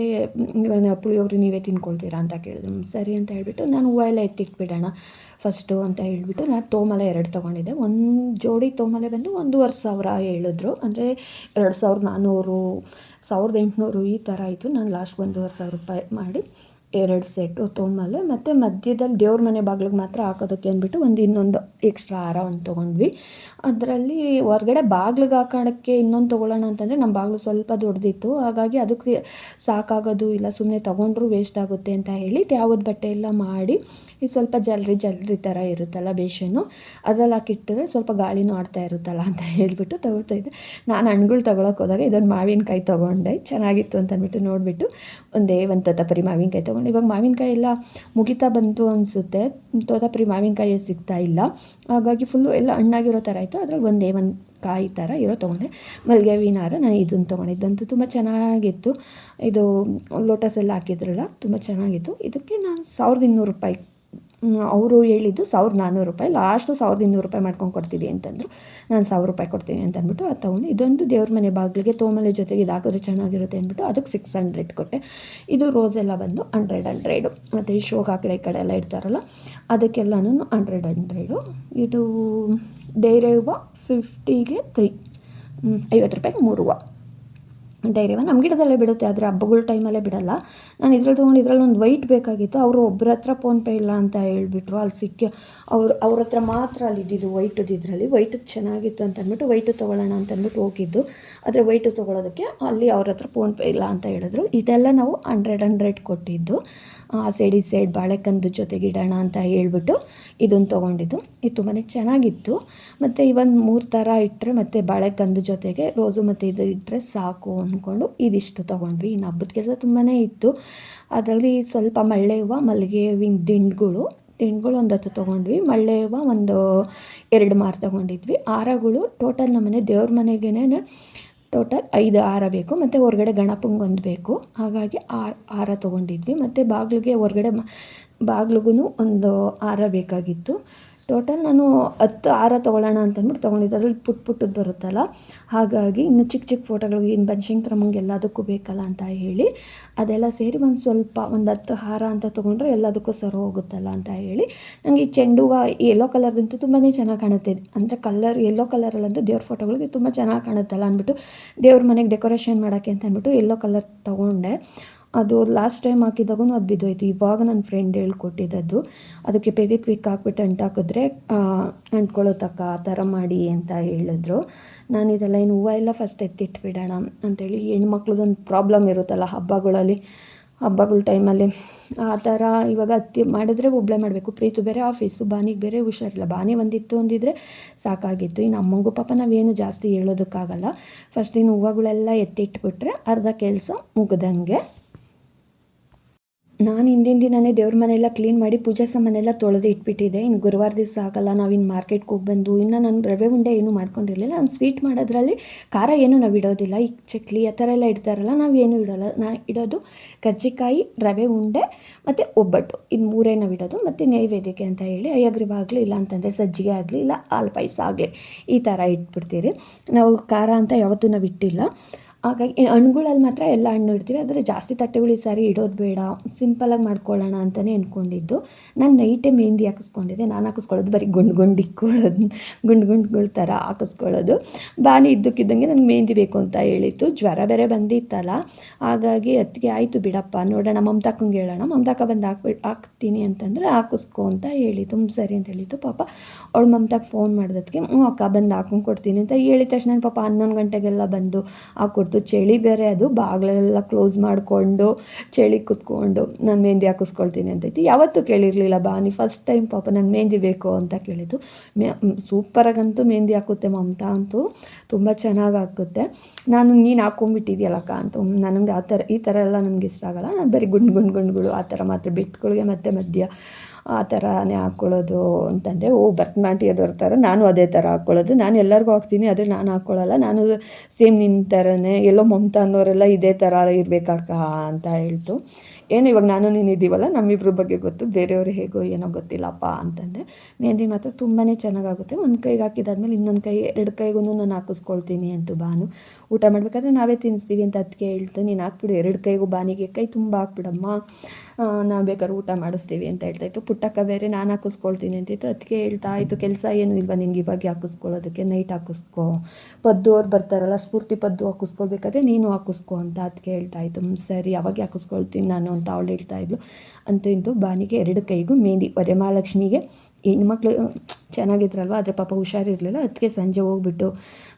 ಪುಳಿಯೋಗರೆ ನೀವೇ ತಿನ್ಕೊಳ್ತೀರಾ ಅಂತ ಕೇಳಿದ್ರು. ಸರಿ ಅಂತ ಹೇಳಿಬಿಟ್ಟು, ನಾನು ಹೂವು ಎಲ್ಲ ಎತ್ತಿಟ್ಬಿಡೋಣ ಫಸ್ಟು ಅಂತ ಹೇಳಿಬಿಟ್ಟು ನಾನು ತೋಮಲೆ ಎರಡು ತೊಗೊಂಡಿದ್ದೆ. ಒಂದು ಜೋಡಿ ತೋಮಲೆ ಬಂದು ಒಂದೂವರೆ ಸಾವಿರ ಹೇಳಿದ್ರು. ಅಂದರೆ ಎರಡು ಸಾವಿರದ ನಾನ್ನೂರು ಸಾವಿರದ ಎಂಟುನೂರು ಈ ಥರ ಆಯಿತು ನಾನು ಲಾಸ್ಟ್ ಒಂದೂವರೆ ಸಾವಿರ ರೂಪಾಯಿ ಮಾಡಿ ಎರಡು ಸೆಟ್ಟು ತೊಗೊಂಬಲೆ ಮತ್ತು ಮಧ್ಯದಲ್ಲಿ ದೇವ್ರ ಮನೆ ಬಾಗಿಲಿಗೆ ಮಾತ್ರ ಹಾಕೋದಕ್ಕೆ ಅಂದ್ಬಿಟ್ಟು ಒಂದು ಇನ್ನೊಂದು ಎಕ್ಸ್ಟ್ರಾ ಹಾರ ಒಂದು ತೊಗೊಂಡ್ವಿ. ಅದರಲ್ಲಿ ಹೊರ್ಗಡೆ ಬಾಗ್ಲಿಗೆ ಹಾಕೋಣಕ್ಕೆ ಇನ್ನೊಂದು ತೊಗೊಳ್ಳೋಣ ಅಂತಂದರೆ ನಮ್ಮ ಬಾಗಿಲು ಸ್ವಲ್ಪ ದೊಡ್ಡದಿತ್ತು. ಹಾಗಾಗಿ ಅದಕ್ಕೆ ಸಾಕಾಗೋದು ಇಲ್ಲ ಸುಮ್ಮನೆ ತೊಗೊಂಡ್ರೂ ವೇಸ್ಟ್ ಆಗುತ್ತೆ ಅಂತ ಹೇಳಿ ತ್ಯಾವದ ಬಟ್ಟೆ ಎಲ್ಲ ಮಾಡಿ ಈ ಸ್ವಲ್ಪ ಜಲ್ರಿ ಜಲ್ರಿ ಥರ ಇರುತ್ತಲ್ಲ ಬೇಷನ್ನು, ಅದ್ರಲ್ಲಿ ಹಾಕಿಟ್ಟರೆ ಸ್ವಲ್ಪ ಗಾಳಿನೂ ಆಡ್ತಾ ಇರುತ್ತಲ್ಲ ಅಂತ ಹೇಳಿಬಿಟ್ಟು ತಗೊಳ್ತಾ ಇದ್ದೆ. ನಾನು ಹಣ್ಗಳು ತೊಗೊಳಕ್ಕೆ ಹೋದಾಗ ಇದೊಂದು ಮಾವಿನಕಾಯಿ ತೊಗೊಂಡೆ. ಚೆನ್ನಾಗಿತ್ತು ಅಂತ ಅಂದ್ಬಿಟ್ಟು ನೋಡಿಬಿಟ್ಟು ಒಂದೇ ಒಂದು ತಪರಿ ಮಾವಿನಕಾಯಿ ತೊಗೊಂಡು. ಇವಾಗ ಮಾವಿನಕಾಯಿ ಎಲ್ಲ ಮುಗಿತಾ ಬಂತು ಅನಿಸುತ್ತೆ. ತೋತಾಪುರಿ ಮಾವಿನಕಾಯಿ ಸಿಗ್ತಾ ಇಲ್ಲ. ಹಾಗಾಗಿ ಫುಲ್ಲು ಎಲ್ಲ ಹಣ್ಣಾಗಿರೋ ಥರ ಆಯಿತು. ಅದ್ರಲ್ಲಿ ಒಂದೇ ಒಂದು ಕಾಯಿ ಥರ ಇರೋ ತೊಗೊಂಡೆ. ಮಲ್ಲಿಗೆ ಹೂವಿನ ಹಾರ ನಾನು ಇದನ್ನು ತೊಗೊಂಡಿದ್ದಂತೂ ತುಂಬ ಚೆನ್ನಾಗಿತ್ತು. ಇದು ಲೋಟಸ್ ಎಲ್ಲ ಹಾಕಿದ್ರಲ್ಲ, ತುಂಬ ಚೆನ್ನಾಗಿತ್ತು. ಇದಕ್ಕೆ ನಾನು ಸಾವಿರದ ಇನ್ನೂರು ರೂಪಾಯಿ ಅವರು ಹೇಳಿದ್ದು ಸಾವಿರದ ನಾನ್ನೂರು ರೂಪಾಯಿ. ಲಾಸ್ಟು ಸಾವಿರದ ಇನ್ನೂರು ರೂಪಾಯಿ ಮಾಡ್ಕೊಂಡು ಕೊಡ್ತೀವಿ ಅಂತಂದರು. ನಾನು ಸಾವಿರ ರೂಪಾಯಿ ಕೊಡ್ತೀನಿ ಅಂತ ಅಂದ್ಬಿಟ್ಟು ಅದು ತೊಗೊಂಡು ಇದೊಂದು ದೇವ್ರ ಮನೆ ಬಾಗಿಲಿಗೆ ತೋಮಲೆ ಜೊತೆಗೆ ಇದಾಕಿದ್ರೆ ಚೆನ್ನಾಗಿರುತ್ತೆ ಅಂದ್ಬಿಟ್ಟು ಅದಕ್ಕೆ ಸಿಕ್ಸ್ ಹಂಡ್ರೆಡ್ ಕೊಟ್ಟೆ. ಇದು ರೋಸ್ ಎಲ್ಲ ಬಂದು ಹಂಡ್ರೆಡ್ ಹಂಡ್ರೆಡು ಮತ್ತು ಈ ಶೋಕ ಆ ಕಡೆ ಈ ಕಡೆ ಎಲ್ಲ ಇಡ್ತಾರಲ್ಲ ಅದಕ್ಕೆಲ್ಲನೂ ಹಂಡ್ರೆಡ್ ಹಂಡ್ರೆಡು ಇದು ಡೈರೆ ಹೂವು ಫಿಫ್ಟಿಗೆ ತ್ರೀ ಐವತ್ತು ರೂಪಾಯಿಗೆ ಮೂರು ಹೂವು. ಡೈರಿ ಹೂವು ನಮ್ಮ ಗಿಡದಲ್ಲೇ ಬಿಡುತ್ತೆ, ಆದರೆ ಹಬ್ಬಗಳ ಟೈಮಲ್ಲೇ ಬಿಡಲ್ಲ. ನಾನು ಇದ್ರಲ್ಲಿ ತೊಗೊಂಡು ಇದ್ರಲ್ಲಿ ಒಂದು ವೈಟ್ ಬೇಕಾಗಿತ್ತು, ಅವರು ಒಬ್ಬರ ಹತ್ರ ಫೋನ್ಪೇ ಇಲ್ಲ ಅಂತ ಹೇಳಿಬಿಟ್ರು, ಅಲ್ಲಿ ಸಿಕ್ಕಿ ಅವ್ರು, ಅವ್ರ ಹತ್ರ ಮಾತ್ರ ಅಲ್ಲಿ ಇದ್ದಿದ್ದು ವೈಟದ್ದು ಇದರಲ್ಲಿ. ವೈಟು ಚೆನ್ನಾಗಿತ್ತು ಅಂತ ಅಂದ್ಬಿಟ್ಟು, ವೈಟು ತೊಗೊಳ್ಳೋಣ ಅಂತ ಅಂದ್ಬಿಟ್ಟು ಹೋಗಿದ್ದು. ಆದರೆ ವೈಟು ತೊಗೊಳೋದಕ್ಕೆ ಅಲ್ಲಿ ಅವ್ರ ಹತ್ರ ಫೋನ್ಪೇ ಇಲ್ಲ ಅಂತ ಹೇಳಿದ್ರು. ಇದೆಲ್ಲ ನಾವು ಹಂಡ್ರೆಡ್ ಹಂಡ್ರೆಡ್ ಕೊಟ್ಟಿದ್ದು. ಆ ಸೈಡ್ ಈ ಸೈಡ್ ಬಾಳೆಕಂದು ಜೊತೆಗೆ ಇಡೋಣ ಅಂತ ಹೇಳ್ಬಿಟ್ಟು ಇದನ್ನು ತೊಗೊಂಡಿದ್ದು. ಇದು ತುಂಬಾ ಚೆನ್ನಾಗಿತ್ತು. ಮತ್ತು ಇವನ್ ಮೂರು ಥರ ಇಟ್ಟರೆ ಮತ್ತು ಬಾಳೆಕಂದು ಜೊತೆಗೆ ರೋಸು ಮತ್ತು ಇದು ಇಟ್ಟರೆ ಸಾಕು ಅಂದ್ಕೊಂಡು ಇದಿಷ್ಟು ತೊಗೊಂಡ್ವಿ. ಇನ್ನು ಹಬ್ಬದ ಕೆಲಸ ತುಂಬಾ ಇತ್ತು. ಅದರಲ್ಲಿ ಸ್ವಲ್ಪ ಮಳ್ಳೆ ಹೂವು, ಮಲ್ಲಿಗೆ ಹೂವಿನ ದಿಂಡುಗಳು. ದಿಂಡುಗಳು ಒಂದು ಹತ್ತು ತೊಗೊಂಡ್ವಿ. ಮಳ್ಳೆ ಹೂವು ಒಂದು ಎರಡು ಮಾರು ತೊಗೊಂಡಿದ್ವಿ. ಹಾರಗಳು ಟೋಟಲ್ ನಮ್ಮನೆ ದೇವ್ರ ಮನೆಗೇನೆ ಟೋಟಲ್ ಐದು ಹಾರ ಬೇಕು, ಮತ್ತು ಹೊರಗಡೆ ಗಣಪಂಗೆ ಒಂದು ಬೇಕು. ಹಾಗಾಗಿ ಆರು ಹಾರ ತೊಗೊಂಡಿದ್ವಿ. ಮತ್ತು ಬಾಗಿಲಿಗೆ ಹೊರಗಡೆ ಬಾಗಿಲಿಗೂ ಒಂದು ಹಾರ ಬೇಕಾಗಿತ್ತು. ಟೋಟಲ್ ನಾನು ಹತ್ತು ಹಾರ ತೊಗೊಳ್ಳೋಣ ಅಂತ ಅಂದ್ಬಿಟ್ಟು ತೊಗೊಂಡಿದ್ದೆ. ಅದ್ರಲ್ಲಿ ಪುಟ್ ಪುಟ್ಟದ್ದು ಬರುತ್ತಲ್ಲ? ಹಾಗಾಗಿ ಇನ್ನು ಚಿಕ್ಕ ಚಿಕ್ಕ ಫೋಟೋಗಳು ಇನ್ನು ಕ್ರಮಂಗೆ ಎಲ್ಲದಕ್ಕೂ ಬೇಕಲ್ಲ ಅಂತ ಹೇಳಿ, ಅದೆಲ್ಲ ಸೇರಿ ಒಂದು ಸ್ವಲ್ಪ ಒಂದು ಹತ್ತು ಹಾರ ಅಂತ ತೊಗೊಂಡ್ರೆ ಎಲ್ಲದಕ್ಕೂ ಸರಿ ಹೋಗುತ್ತಲ್ಲ ಅಂತ ಹೇಳಿ ನನಗೆ ಈ ಚೆಂಡು ಹೂವು ಯೆಲ್ಲೋ ಕಲರ್ದಂತೂ ತುಂಬಾ ಚೆನ್ನಾಗಿ ಕಾಣುತ್ತೆ. ಅಂದರೆ ಕಲರ್ ಯೆಲ್ಲೋ ಕಲರಲ್ಲಂತೂ ದೇವ್ರ ಫೋಟೋಗಳಿಗೆ ತುಂಬ ಚೆನ್ನಾಗಿ ಕಾಣುತ್ತಲ್ಲ ಅಂದ್ಬಿಟ್ಟು, ದೇವ್ರ ಮನೆಗೆ ಡೆಕೋರೇಷನ್ ಮಾಡೋಕ್ಕೆ ಅಂತ ಅಂದ್ಬಿಟ್ಟು ಯೆಲ್ಲೋ ಕಲರ್ ತೊಗೊಂಡೆ. ಅದು ಲಾಸ್ಟ್ ಟೈಮ್ ಹಾಕಿದಾಗೂ ಅದು ಬಿದ್ದೋಯ್ತು. ಇವಾಗ ನನ್ನ ಫ್ರೆಂಡ್ ಹೇಳ್ಕೊಟ್ಟಿದ್ದದ್ದು ಅದಕ್ಕೆ ಫೆವಿಕ್ವಿಕ್ ಹಾಕ್ಬಿಟ್ಟು ಅಂಟಾಕಿದ್ರೆ ಅಂಟ್ಕೊಳ್ಳೋತಕ್ಕ ಆ ಥರ ಮಾಡಿ ಅಂತ ಹೇಳಿದ್ರು. ನಾನು ಇದೆಲ್ಲ ಏನು ಹೂವು ಎಲ್ಲ ಫಸ್ಟ್ ಎತ್ತಿಟ್ಬಿಡೋಣ ಅಂಥೇಳಿ ಹೆಣ್ಮಕ್ಳದೊಂದು ಪ್ರಾಬ್ಲಮ್ ಇರುತ್ತಲ್ಲ ಹಬ್ಬಗಳಲ್ಲಿ. ಹಬ್ಬಗಳ ಟೈಮಲ್ಲಿ ಆ ಥರ ಇವಾಗ ಅತ್ತಿ ಮಾಡಿದ್ರೆ ಒಬ್ಬಳೆ ಮಾಡಬೇಕು. ಪ್ರೀತು ಬೇರೆ ಆಫೀಸು ಬಾನಿಗೆ ಬೇರೆ ಹುಷಾರಿಲ್ಲ. ಬಾನಿ ಒಂದಿತ್ತು ಅಂದಿದ್ರೆ ಸಾಕಾಗಿತ್ತು. ಇನ್ನು ಅಮ್ಮಂಗೂ ಪಾಪ ನಾವೇನು ಜಾಸ್ತಿ ಹೇಳೋದಕ್ಕಾಗಲ್ಲ. ಫಸ್ಟ್ ಇನ್ನು ಹೂವುಗಳೆಲ್ಲ ಎತ್ತಿಟ್ಬಿಟ್ರೆ ಅರ್ಧ ಕೆಲಸ ಮುಗ್ದಂಗೆ. ನಾನು ಹಿಂದಿನ ದಿನವೇ ದೇವ್ರ ಮನೆಯೆಲ್ಲ ಕ್ಲೀನ್ ಮಾಡಿ ಪೂಜೆ ಸಾಮಾನೆಲ್ಲ ತೊಳೆದು ಇಟ್ಬಿಟ್ಟಿದ್ದೆ. ಇನ್ನು ಗುರುವಾರ ದಿವಸ ಆಗಲ್ಲ, ನಾವು ಇನ್ನು ಮಾರ್ಕೆಟ್ಗೆ ಹೋಗ್ಬಂದು ಇನ್ನು ನಾನು ರವೆ ಉಂಡೆ ಏನೂ ಮಾಡ್ಕೊಂಡಿರಲಿಲ್ಲ. ನಾನು ಸ್ವೀಟ್ ಮಾಡೋದ್ರಲ್ಲಿ ಖಾರ ಏನೂ ನಾವು ಇಡೋದಿಲ್ಲ. ಈ ಚಕ್ಲಿ ಆ ಥರ ಎಲ್ಲ ಇಡ್ತಾರಲ್ಲ, ನಾವು ಏನೂ ಇಡೋಲ್ಲ. ನಾನು ಇಡೋದು ಕರ್ಜಿಕಾಯಿ, ರವೆ ಉಂಡೆ ಮತ್ತು ಒಬ್ಬಟ್ಟು. ಇದು ಮೂರೇ ನಾವು ಇಡೋದು. ಮತ್ತು ನೈವೇದ್ಯಕ್ಕೆ ಅಂತ ಹೇಳಿ ಅಯ್ಯಗ್ರಿವ ಆಗಲಿ ಇಲ್ಲ ಅಂತಂದರೆ ಸಜ್ಜಿಗೆ ಆಗಲಿ, ಇಲ್ಲ ಹಾಲು ಪಾಯಸ ಆಗಲಿ, ಈ ಥರ ಇಟ್ಬಿಡ್ತೀರಿ. ನಾವು ಖಾರ ಅಂತ ಯಾವತ್ತೂ ನಾವು ಇಟ್ಟಿಲ್ಲ. ಹಾಗಾಗಿ ಹಣ್ಗಳಲ್ಲಿ ಮಾತ್ರ ಎಲ್ಲ ಹಣ್ಣು ಇಡ್ತೀವಿ. ಆದರೆ ಜಾಸ್ತಿ ತಟ್ಟೆಗಳು ಈ ಸಾರಿ ಇಡೋದು ಬೇಡ. ಸಿಂಪಲಾಗಿ ಮಾಡ್ಕೊಳ್ಳೋಣ ಅಂತಲೇ ಅಂದ್ಕೊಂಡಿದ್ದು ನಾನು ನೈಟೇ ಮೆಹಂದಿ ಹಾಕಿಸ್ಕೊಂಡಿದ್ದೆ. ನಾನು ಹಾಕಿಸ್ಕೊಳ್ಳೋದು ಬರೀ ಗುಂಡು ಗುಂಡು ಇಕ್ಕೊಳ್ಳೋದು. ಗುಂಡು ಗುಂಡುಗಳ ಥರ ಹಾಕಿಸ್ಕೊಳ್ಳೋದು. ಬಾನಿ ಇದ್ದಕ್ಕಿದ್ದಂಗೆ ನನಗೆ ಮೆಹಂದಿ ಬೇಕು ಅಂತ ಹೇಳಿತ್ತು. ಜ್ವರ ಬೇರೆ ಬಂದಿತ್ತಲ್ಲ. ಹಾಗಾಗಿ ಅತ್ತಿಗೆ ಆಯಿತು ಬಿಡಪ್ಪ, ನೋಡೋಣ. ಮಮತಾಕಂಗೆ ಹೇಳೋಣ. ಮಮತಾಕ ಬಂದು ಹಾಕ್ಬಿಟ್ಟು ಹಾಕ್ತೀನಿ ಅಂತಂದರೆ ಹಾಕಿಸ್ಕೊ ಅಂತ ಹೇಳಿ ತುಂಬ ಸರಿ ಅಂತ ಹೇಳಿತ್ತು. ಪಾಪ ಅವಳು ಮಮತಾಗೆ ಫೋನ್ ಮಾಡಿದಕ್ಕೆ ಹ್ಞೂ ಅಕ್ಕ ಬಂದು ಹಾಕೊಂಡು ಕೊಡ್ತೀನಿ ಅಂತ ಹೇಳಿದ ತಕ್ಷಣ ಪಾಪ ಹನ್ನೊಂದು ಗಂಟೆಗೆಲ್ಲ ಬಂದು ಹಾಕ್ಕೊಡ್ತು ಚಳಿ ಬೇರೆ, ಅದು ಬಾಗಿಲೆಲ್ಲ ಕ್ಲೋಸ್ ಮಾಡಿಕೊಂಡು ಚಳಿ ಕುತ್ಕೊಂಡು ನಾನು ಮೆಹಂದಿ ಹಾಕಿಸ್ಕೊಳ್ತೀನಿ ಅಂತೈತಿ ಯಾವತ್ತೂ ಕೇಳಿರಲಿಲ್ಲ ಬಾನಿ ಫಸ್ಟ್ ಟೈಮ್ ಪಾಪ ನಂಗೆ ಮೆಹಂದಿ ಬೇಕು ಅಂತ ಕೇಳಿದ್ದು. ಮೆ ಸೂಪರಾಗಂತೂ ಮೆಹಂದಿ ಹಾಕುತ್ತೆ ಮಮತಾ ಅಂತೂ, ತುಂಬ ಚೆನ್ನಾಗಿ ಹಾಕುತ್ತೆ. ನಾನು ನೀನು ಹಾಕೊಂಬಿಟ್ಟಿದ್ಯಲ್ಲಕ್ಕ ಅಂತ ನನಗೆ ಆ ಥರ ಈ ಥರ ಎಲ್ಲ ನನಗೆ ಇಷ್ಟ ಆಗಲ್ಲ. ನಾನು ಬರೀ ಗುಂಡು ಗುಂಡು ಗುಂಡುಗಳು ಆ ಥರ ಮಾತ್ರ, ಬಿಟ್ಗಳಿಗೆ ಮತ್ತೆ ಮಧ್ಯ. ಆ ಥರನೇ ಹಾಕ್ಕೊಳ್ಳೋದು ಅಂತಂದರೆ ಓ ಭರತನಾಟ್ಯದವ್ರ ಥರ ನಾನು ಅದೇ ಥರ ಹಾಕ್ಕೊಳ್ಳೋದು ನಾನು ಎಲ್ಲರಿಗೂ ಹಾಕ್ತೀನಿ, ಆದರೆ ನಾನು ಹಾಕ್ಕೊಳ್ಳಲ್ಲ ನಾನು ಸೇಮ್ ನಿನ್ನ ಥರನೇ ಎಲ್ಲೋ ಮಮತಾ ಅನ್ನೋರೆಲ್ಲ ಇದೇ ಥರ ಇರಬೇಕಕ್ಕ ಅಂತ ಹೇಳ್ತು. ಏನು ಇವಾಗ ನಾನು ನೀನು ಇದ್ದೀವಲ್ಲ ನಮ್ಮಿಬ್ರ ಬಗ್ಗೆ ಗೊತ್ತು, ಬೇರೆಯವ್ರು ಹೇಗೋ ಏನೋ ಗೊತ್ತಿಲ್ಲಪ್ಪ ಅಂತಂದರೆ ಮೆಹಂದಿ ಮಾತ್ರ ತುಂಬಾ ಚೆನ್ನಾಗಾಗುತ್ತೆ. ಒಂದು ಕೈಗೆ ಹಾಕಿದಾದ್ಮೇಲೆ ಇನ್ನೊಂದು ಕೈ, ಎರಡು ಕೈಗೂ ನಾನು ಹಾಕಿಸ್ಕೊಳ್ತೀನಿ ಅಂತ ಬಾನು ಊಟ ಮಾಡಬೇಕಾದ್ರೆ ನಾವೇ ತಿನ್ನಿಸ್ತೀವಿ ಅಂತ ಅದಕ್ಕೆ ಹೇಳ್ತು. ನೀನು ಹಾಕ್ಬಿಡು, ಎರಡು ಕೈಗೂ ಬಾನಿಗೆ, ಕೈ ತುಂಬ ಹಾಕ್ಬಿಡಮ್ಮ. ನಾವು ಬೇಕಾದ್ರೆ ಊಟ ಮಾಡಿಸ್ತೀವಿ ಅಂತ ಹೇಳ್ತಾ ಇತ್ತು. ಪುಟ್ಟಕ್ಕ ಬೇರೆ ನಾನು ಹಾಕಿಸ್ಕೊಳ್ತೀನಿ ಅಂತಿತ್ತು. ಅದಕ್ಕೆ ಹೇಳ್ತಾ ಇತ್ತು, ಕೆಲಸ ಏನು ಇಲ್ವಾ ನಿನಗೆ ಇವಾಗ ಹಾಕಿಸ್ಕೊಳ್ಳೋದಕ್ಕೆ? ನೈಟ್ ಹಾಕಿಸ್ಕೊ. ಪದ್ದು ಅವ್ರು ಬರ್ತಾರಲ್ಲ, ಸ್ಫೂರ್ತಿ ಪದ್ದು ಹಾಕಿಸ್ಕೊಳ್ಬೇಕಾದ್ರೆ ನೀನು ಹಾಕಿಸ್ಕೊ ಅಂತ ಅದಕ್ಕೆ ಹೇಳ್ತಾ ಇತ್ತು. ಸರಿ, ಅವಾಗ ಹಾಕಿಸ್ಕೊಳ್ತೀನಿ ನಾನು. ಅಂತ ಅವಳು ಹೇಳ್ತಾ ಇದ್ಲು. ಅಂತೂ ಇಂತೂ ಬಾನಿಗೆ ಎರಡು ಕೈಗೂ ಮೆಹಂದಿ, ವರಮಹಾಲಕ್ಷ್ಮಿಗೆ. ಹೆಣ್ಮಕ್ಳು ಚೆನ್ನಾಗಿದ್ರಲ್ವ? ಆದರೆ ಪಾಪ ಹುಷಾರಿರಲಿಲ್ಲ ಅದಕ್ಕೆ ಸಂಜೆ ಹೋಗ್ಬಿಟ್ಟು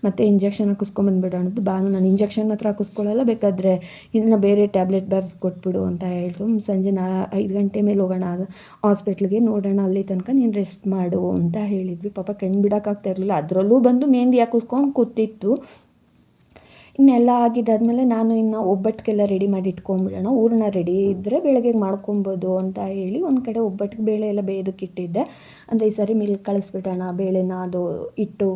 ಮತ್ತೆ ಇಂಜೆಕ್ಷನ್ ಹಾಕಿಸ್ಕೊಂಬಂದ್ಬಿಡೋಣ ಅಂತ ಬಾನು ನಾನು ಇಂಜೆಕ್ಷನ್ ಮಾತ್ರ ಹಾಕಿಸ್ಕೊಳ್ಳಲ್ಲ, ಬೇಕಾದರೆ ಇದನ್ನು ಬೇರೆ ಟ್ಯಾಬ್ಲೆಟ್ ಬರೆಸ್ಕೊಟ್ಬಿಡು ಅಂತ ಹೇಳ್ತು. ಸಂಜೆ ನಾ ಐದು ಗಂಟೆ ಮೇಲೆ ಹೋಗೋಣ. ಹಾಸ್ಪಿಟ್ಲಿಗೆ ನೋಡೋಣ, ಅಲ್ಲಿ ತನಕ ನೀನು ರೆಸ್ಟ್ ಮಾಡು ಅಂತ ಹೇಳಿದ್ವಿ ಪಾಪ ಕಣ್ಣು ಬಿಡೋಕ್ಕಾಗ್ತಾ ಇರಲಿಲ್ಲ. ಅದರಲ್ಲೂ ಬಂದು ಮೆಹಂದಿ ಹಾಕಿಸ್ಕೊಂಡು ಕೂತಿತ್ತು. ಇನ್ನೆಲ್ಲ ಆಗಿದ್ದಾದಮೇಲೆ ನಾನು ಇನ್ನು ಒಬ್ಬಟ್ಟಿಗೆಲ್ಲ ರೆಡಿ ಮಾಡಿ ಇಟ್ಕೊಂಬಿಡೋಣ. ಹೂರ್ಣ ರೆಡಿ ಇದ್ದರೆ ಬೆಳಗ್ಗೆ ಮಾಡ್ಕೊಬೋದು ಅಂತ ಹೇಳಿ ಒಂದು ಕಡೆ ಒಬ್ಬಟ್ಟಿಗೆ ಬೇಳೆ ಎಲ್ಲ ಬೇಯೋದಕ್ಕಿಟ್ಟಿದ್ದೆ ಅಂದರೆ ಈ ಸರಿ ಮಿಲ್ ಕಳಿಸ್ಬಿಡೋಣ, ಬೇಳೆನ ಅದು ಇಟ್ಟು